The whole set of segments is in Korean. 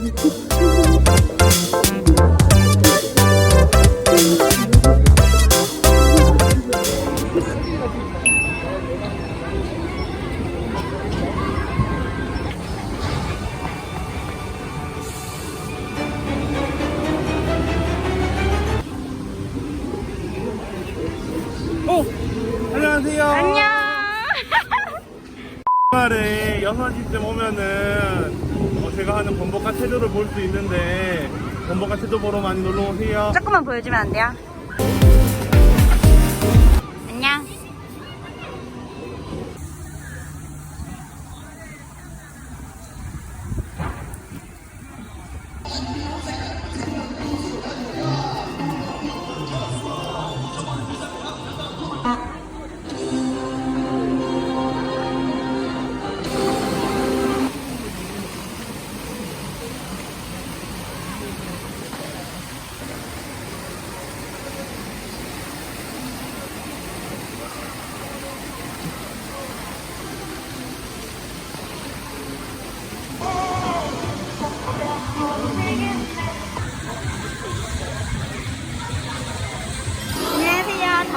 어! 안녕하세요. 안녕. 주말에 6시쯤 오면은 어, 제가 하는 범벅과 태도를 볼 수 있는데 범벅과 태도 보러 많이 놀러 오세요. 조금만 보여주면 안 돼요? 안녕.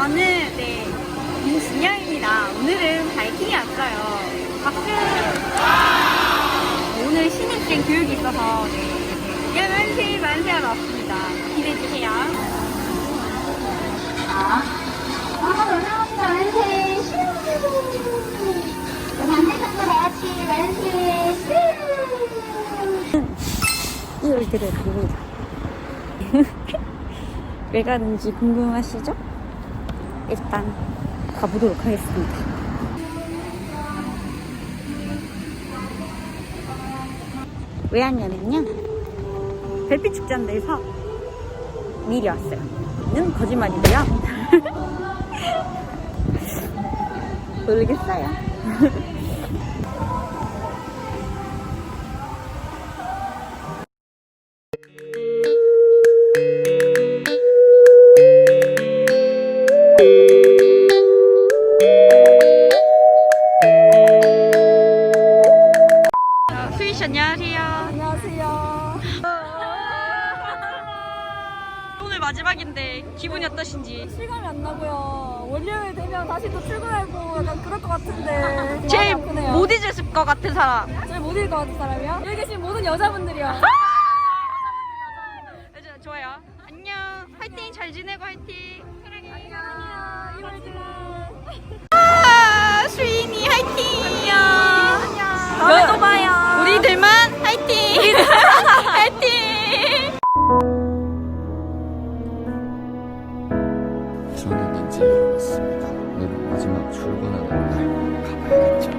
저는 네 윤진영입니다. 오늘은 바이킹이 왔어요. 박수. 오늘 신입생 교육이 있어서 네 만세 만세하러 왔습니다. 기대해 주세요. 만세 슈 반대쪽도 다 같이 만세 슈 이걸 드려드립니다. 왜 가는지 궁금하시죠? 일단 가보도록 하겠습니다. 왜 왔냐면요. 별빛 축제인데서 미리 왔어요. 는 거짓말이고요. 모르겠어요. 마지막인데 기분이 어떠신지? 실감이 안 나고요. 월요일 되면 다시 또 출근하고 약간 그럴 것 같은데 제일. 못 잊을 것 같은 사람. 제일 못 읽을 것 같은 사람이요? 여기 계신 모든 여자분들이요. 좋아요. 안녕. 화이팅 잘 지내고 화이팅. 저는 이제 일어났습니다. 오늘 마지막 출근하는 날 가봐야겠죠.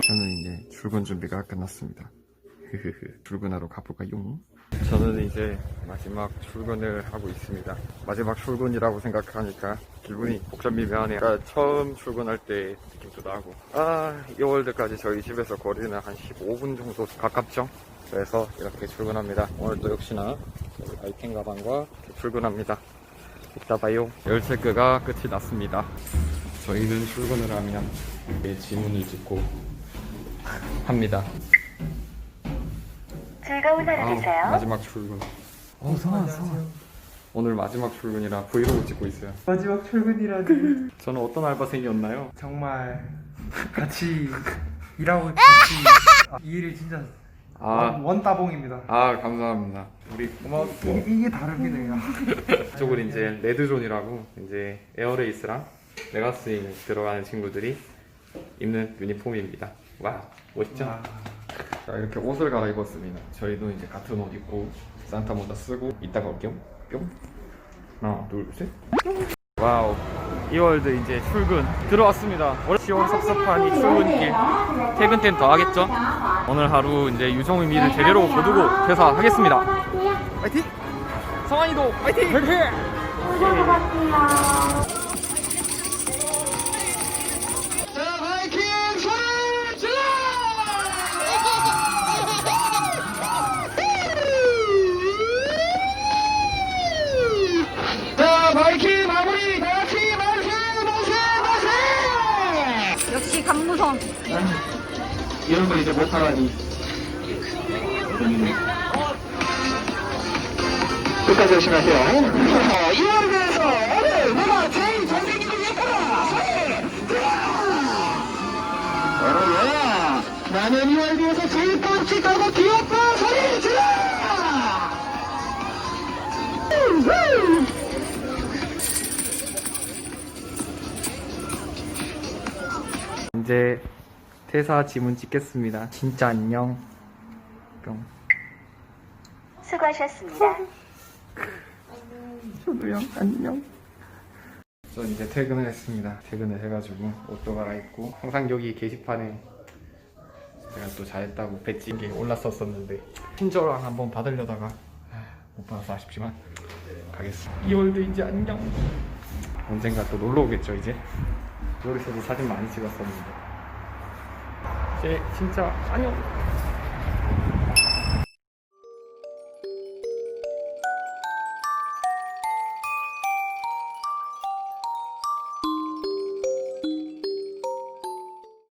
저는 이제 출근 준비가 끝났습니다. 출근하러 가볼까요? 저는 이제 마지막 출근을 하고 있습니다. 마지막 출근이라고 생각하니까 기분이 복잡미묘하네요. 그러니까 처음 출근할 때 느낌도 나고 아, 2월드까지 저희 집에서 거리는 한 15분 정도 가깝죠? 그래서 이렇게 출근합니다. 오늘도 역시나 아이템 가방과 출근합니다. 이따 봐요. 열체크가 끝이 났습니다. 저희는 출근을 하면 이 지문을 찍고 합니다. 즐거운 하루 되세요 아, 마지막 출근. 어, 성아, 성아. 오늘 마지막 출근이라 브이로그 찍고 있어요. 마지막 출근이라니 저는 어떤 알바생이었나요? 정말 같이 일하고 같이 아, 이 일이 진짜 아, 원 따봉입니다. 아 감사합니다. 우리 고마워. 이게, 이게 다르기네요. 이쪽은 이제 레드존이라고 이제 에어레이스랑 메가스윙 들어가는 친구들이 입는 유니폼입니다. 와 멋있죠? 아, 자 이렇게 옷을 갈아입었습니다. 저희도 이제 같은 옷 입고 산타 모자 쓰고 이따가 올게요. 뿅. 하나 둘 셋. 와우. 2월드 이제 출근 들어왔습니다. 원래 시원 섭섭한 이 출근길 퇴근 때는 더 하겠죠? 오늘 하루 이제 유종의 미를 제대로 거두고 퇴사하겠습니다. 파이팅! 성환이도 파이팅! 파이팅! 역시 강무성. 이런 걸 이제 못하다니. 끝까지 열심히 하세요. 어, 이 월드에서 오늘 누가 제일 잘생기고 예뻐라! 어야 나는 이 월드에서 제일 깜찍하고 귀엽다! 소리 질러! 이제 퇴사 지문 찍겠습니다. 진짜 안녕. 뿅. 수고하셨습니다. 저도요. 안녕. 저 이제 퇴근을 했습니다. 퇴근을 해가지고 옷도 갈아입고 항상 여기 게시판에 제가 또 잘했다고 배지 게 올랐었었는데 친절랑 한번 받으려다가 아, 못 받아서 아쉽지만 가겠습니다. 2월도 이제 안녕. 언젠가 또 놀러 오겠죠 이제. 여기서도 사진 많이 찍었었는데. 이제 진짜 안녕.